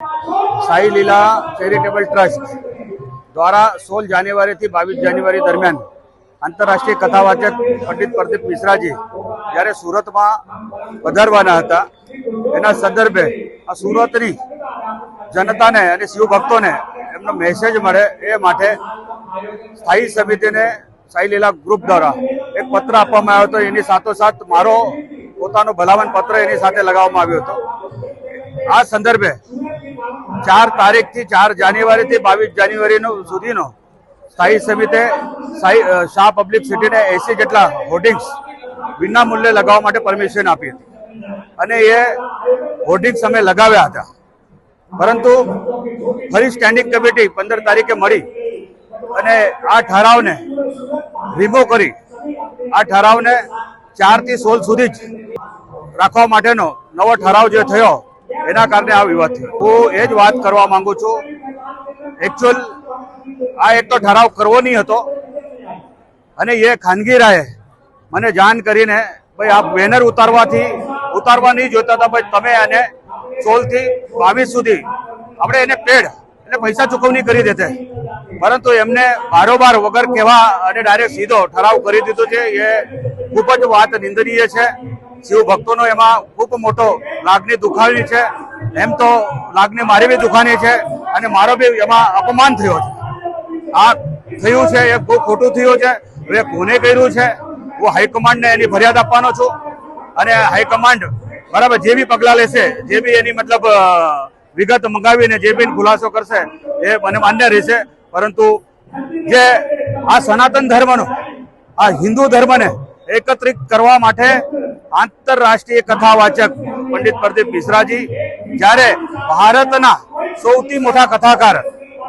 સાઈ લીલા charitable trust દ્વારા સોળ જાન્યુઆરીથી બાવીસ જાન્યુઆરી દરમિયાન આંતરરાષ્ટ્રીય કથાવાચક પંડિત પ્રદીપ મિશ્રાજી જ્યારે સુરતમાં પધારવાના હતા, એના સંદર્ભે આ સુરતની જનતાને અને શિવભક્તોને એમનો મેસેજ મળે એ માટે સ્થાયી સમિતિને સાઈ લીલા ગ્રુપ દ્વારા એક પત્ર આપવામાં આવ્યો હતો. એની સાથોસાથ મારો પોતાનો ભલામણ પત્ર એની સાથે લગાવવામાં આવ્યો હતો. આ સંદર્ભે ચાર તારીખથી ચાર જાન્યુઆરીથી બાવીસ જાન્યુઆરીનો સુધીનો સ્થાયી સમિતે શાહ પબ્લિક સિટીને એસી જેટલા હોર્ડિંગ્સ વિના મૂલ્યે લગાવવા માટે પરમિશન આપી હતી. અને એ હોર્ડિંગ્સ અમે લગાવ્યા હતા. પરંતુ ફરી સ્ટેન્ડિંગ કમિટી પંદર તારીખે મળી અને આ ઠરાવને રિમૂવ કરી. આ ઠરાવને ચારથી સોળ સુધી જ રાખવા માટેનો નવો ઠરાવ જે થયો એના કારણે આ વિવાદ થયો. હું એ જ વાત કરવા માંગુ છું. એકચ્યુઅલ આ એક તો ઠરાવ કરવો નહીં હતો. અને એ ખાનગી રાહે મને જાણ કરીને, ભાઈ આ બેનર ઉતારવાથી, ઉતારવા નહીં જોતા હતા, ભાઈ, તમે એને સોળથી બાવીસ સુધી આપણે એને પેડ એટલે પૈસા ચૂકવણી કરી દેતે. પરંતુ એમને બારોબાર વગર કહેવા અને ડાયરેક્ટ સીધો ઠરાવ કરી દીધો છે. એ ખૂબ જ વાત નિંદનીય છે. શિવ ભક્તોનો એમાં ખૂબ મોટો લાગણી દુખાવી છે. એમ તો લાગણી મારી બી દુખાની છે અને મારો બી એમાં અપમાન થયો છે. આ થયું છે, એ બહુ ખોટું થયું છે. હવે કોને કર્યું છે? હું હાઈકમાન્ડને એની ફરિયાદ આપવાનો છું. અને હાઈકમાન્ડ બરાબર જે બી પગલાં લેશે, જે બી એની મતલબ વિગત મંગાવીને જે બી ખુલાસો કરશે, એ મને માન્ય રહેશે. પરંતુ જે આ સનાતન ધર્મનો, આ હિન્દુ ધર્મને એકત્રિત કરવા માટે આંતરરાષ્ટ્રીય કથાવાચક પંડિત પ્રદીપ મિશ્રાજી, જ્યારે ભારતના સૌથી મોટા કથાકાર,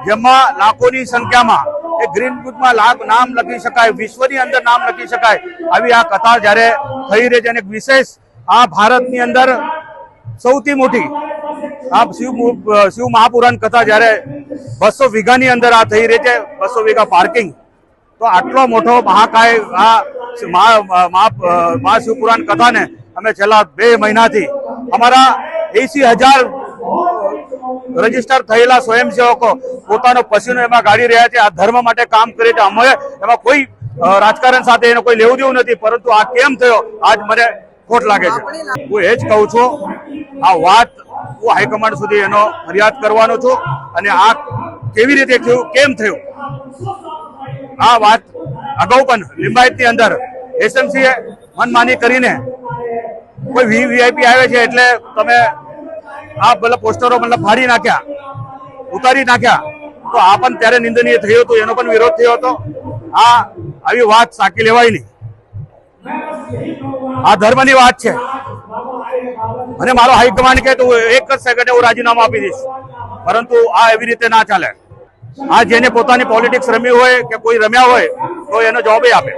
જેમાં લાખોની સંખ્યામાં એ ગ્રીન બુકમાં લાખ નામ લખી શકાય, વિશ્વની અંદર નામ લખી શકાય, આવી આ કથા જ્યારે થઈ રહી છે અને વિશેષ આ ભારતની અંદર સૌથી મોટી આ શિવ શિવ મહાપુરાણ કથા જ્યારે બસો વીઘાની અંદર આ થઈ રહી છે, બસો વીઘા પાર્કિંગ, તો આટલો મોટો મહાકાય આ મહાશિવપુરાણ કથાને અમે છેલ્લા બે મહિનાથી અમારા એસી હજાર રજિસ્ટર થયેલા સ્વયંસેવકો પોતાનો પસીનો એમાં ગાડી રહ્યા છે. આ ધર્મ માટે કામ કરે છે. અમે એમાં કોઈ રાજકારણ સાથે એનો કોઈ લેવું દેવું નથી, પરંતુ આ કેમ થયો, આજ મને ખોટ લાગે છે. હું એ જ કહું છું, આ વાત હું હાઈકમાન્ડ સુધી એનો ફરિયાદ કરવાનો છું અને આ કેવી રીતે થયું, કેમ થયું? આ વાત અગાઉ પણ લિંબાયતની અંદર એસએમસી એ મનમાની કરીને કોઈ વીવીઆઈપી આવે છે એટલે તમે આ મતલબ પોસ્ટરો મતલબ ફાડી નાખ્યા, ઉતારી નાખ્યા, તો આ પણ ત્યારે નિંદનીય થયું હતું, એનો પણ વિરોધ થયો હતો. આ આવી વાત સાકી લેવાય નહીં. આ ધર્મની વાત છે. અને મારો હાઈકમાન્ડ તો હું એક જ સેકન્ડે હું રાજીનામું આપી દઈશ. પરંતુ આ એવી રીતે ના ચાલે. આ જેને પોતાની પોલિટિક્સ રમી હોય કે કોઈ રમ્યા હોય તો એનો જવાબ આપે.